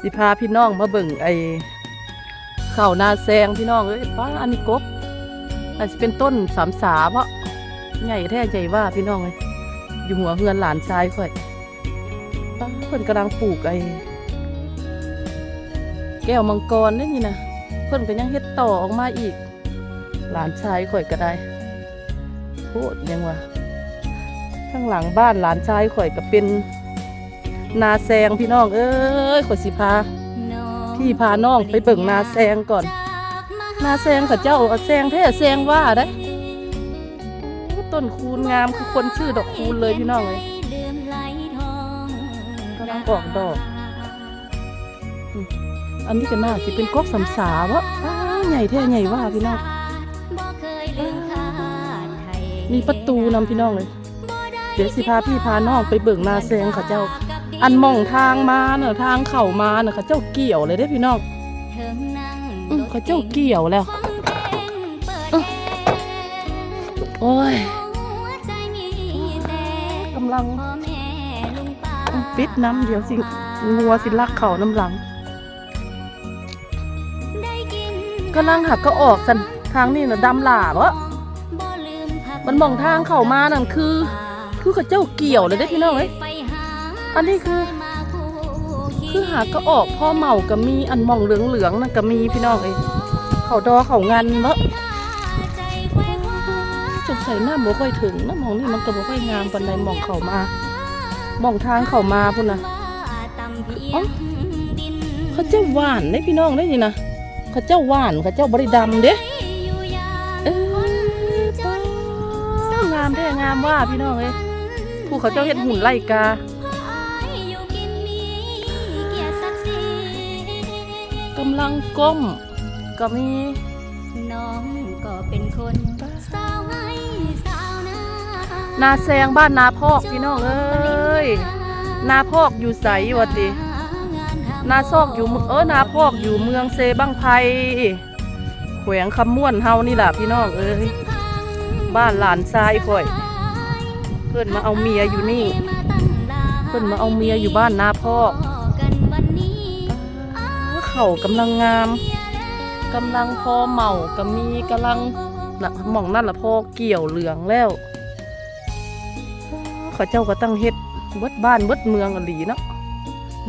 สิพาพี่น้องมาเบิ่งไอ้ข้าวนาแซงพี่น้องเอ้ยป้าอันนี้กบอาจจะเป็นต้นสามสาเพราะใหญ่แท้ใหญ่ว่าพี่น้องเลยอยู่หัวเฮือนหลานชายข่อยป้าเพิ่นกำลังปลูกไอ้แก้วมังกรนี่นี่นะเพิ่นก็ยังเฮ็ดต่อออกมาอีก หลานชายข่อยก็ได้โคตรยังวะข้างหลังบ้านหลานชายข่อยก็เป็น นาแซงพี่น้องเอ้ยขอสิพาพี่พาน้องไปเบิ่งนาแซงก่อน นาแซงกับเจ้าเอาแซงแท้แซงว่าได้ต้นคูณงามคือคนชื่อดอกคูณเลยพี่น้องเลยกำลังออกดอก อันนี้ก็น่าสิเป็นกอกสำสาวะใหญ่แท้ใหญ่ว่าพี่น้องมีประตูนำพี่น้องเลย เดี๋ยวสิพาพี่พาน้องไปเบิ่งนาแซงเขาเจ้า อันมองทางมาเนอะทางเข้ามาเนอะเขาเจ้าเกี่ยวเลยได้อพี่น้องอืมเขาเจ้าเกี่ยวแล้วโอ้ยกำลังปิดน้ำเดี๋ยวสิงัวสิลักเข่าน้ำหลังกำลังหักก็ออกสันทางนี่น่ะดำหลาบะมันมองทางเข้ามานั่นคือ คือเขาเจ้าเกี่ยวเลยได้อพี่น้องเอ้ย อันนี้คือ คือหาก็ออกพ่อเมาก็มีอันมองเหลืองเหลืองๆนั่นก็มีพี่น้องเอ้เขาดอเขางันเนอะสงสัยหน้าบ่ค่อยถึงนะมองนี่มันก็บ่ค่อยงามปานใดมองเขามามองทางเขามาพุ่นนะอ๋อเขาเจ้าหวานได้พี่น้องได้ยินนะเขาเจ้าหวานเขาเจ้าบริดำเด้ออป้างามแท้งามว่าพี่น้องเอ้ผู้เขาเจ้าเฮ็ดหุ่นไล่กาำลังก้ม ก็มี น้องก็เป็นคนสาวให้สาวนานาแซงบ้านนาพอกพี่น้องเอ้ยนาพอกอยู่ใสวะตินาซอกอยู่เมืองเออนาพอกอยู่เมืองเซบังไพแขวงคำม่วนเฮานี่แหละพี่น้องเอ้ยบ้านหลานทรายข่อย เพื่อนมาเอาเมียอยู่นี่ เพื่อนมาเอาเมียอยู่บ้านนาพอกกันวันนี้เข่ากำลังงามกำลังพอเหมาก็มีกำลังนะหม่องนั่นละพอเกี่ยวเหลืองแล้วขาเจ้าก็ตั้งเฮ็ดเบิดบ้านเบิดเมืองอหลีเนาะ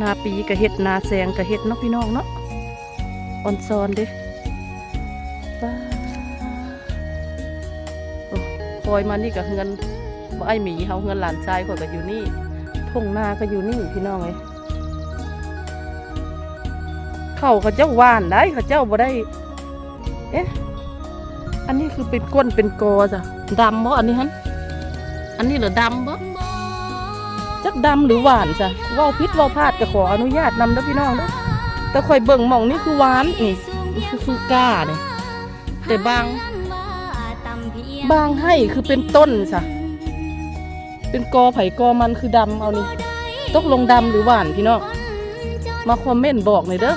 นาปีก็เฮ็ดนาแซงก็เฮ็ดเนาะพี่น้องเนาะออนซอนเด้ป้าโอ้คอยมานี่กับเงินบ่ไอหมีเฮาเงินหลานชายข่อยก็อยู่นี่ทุ่งนาก็อยู่นี่พี่น้องเอ้ย เขาเขาเจ้าว่านได้เขาเจ้าบ่ได้ เอ๊ะ อันนี้คือเป็นก้นเป็นกอจ้ะดำบ่อันนี้ฮันอันนี้เหรอดำบ่จักดำหรือหวานจ้ะเว่าพิษเว่าพลาดก็ขออนุญาตนำเด้อพี่น้องเด้อแต่ข่อยเบิ่งหม่องนี่คือหวานนี่นี่คือคือกล้านี่แต่บาง บางให้คือเป็นต้นจ้ะเป็นกอไผ่กอมันคือดำเอานี่ตกลงดำหรือหวานพี่น้องมาคอมเมนต์บอกหน่อยเด้อ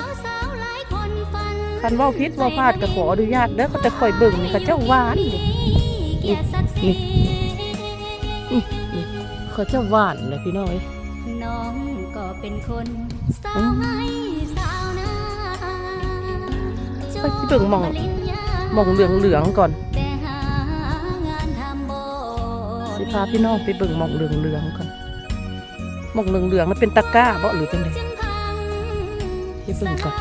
คันเว่าพิษเว่าพลาดก็ขออนุญาตเด้อเขาจะคอยเบิ่งนี่เขาเจ้าหวานนี่นี่นี่นี่เขาเจ้าหวานเลยพี่น้อยน้องก็เป็นคนสาวให้สาวนาไปที่เบิ่งหมองหมองเหลืองเหลืองๆก่อนแต่หางานทำบ่สิพาพี่น้องไปเบิ่งหมองเหลืองเหลืองๆก่อนหมองเหลืองเหลืองๆมันเป็นตะกร้าบ่หรือจังไดจึงพังที่เบิ่งก่อน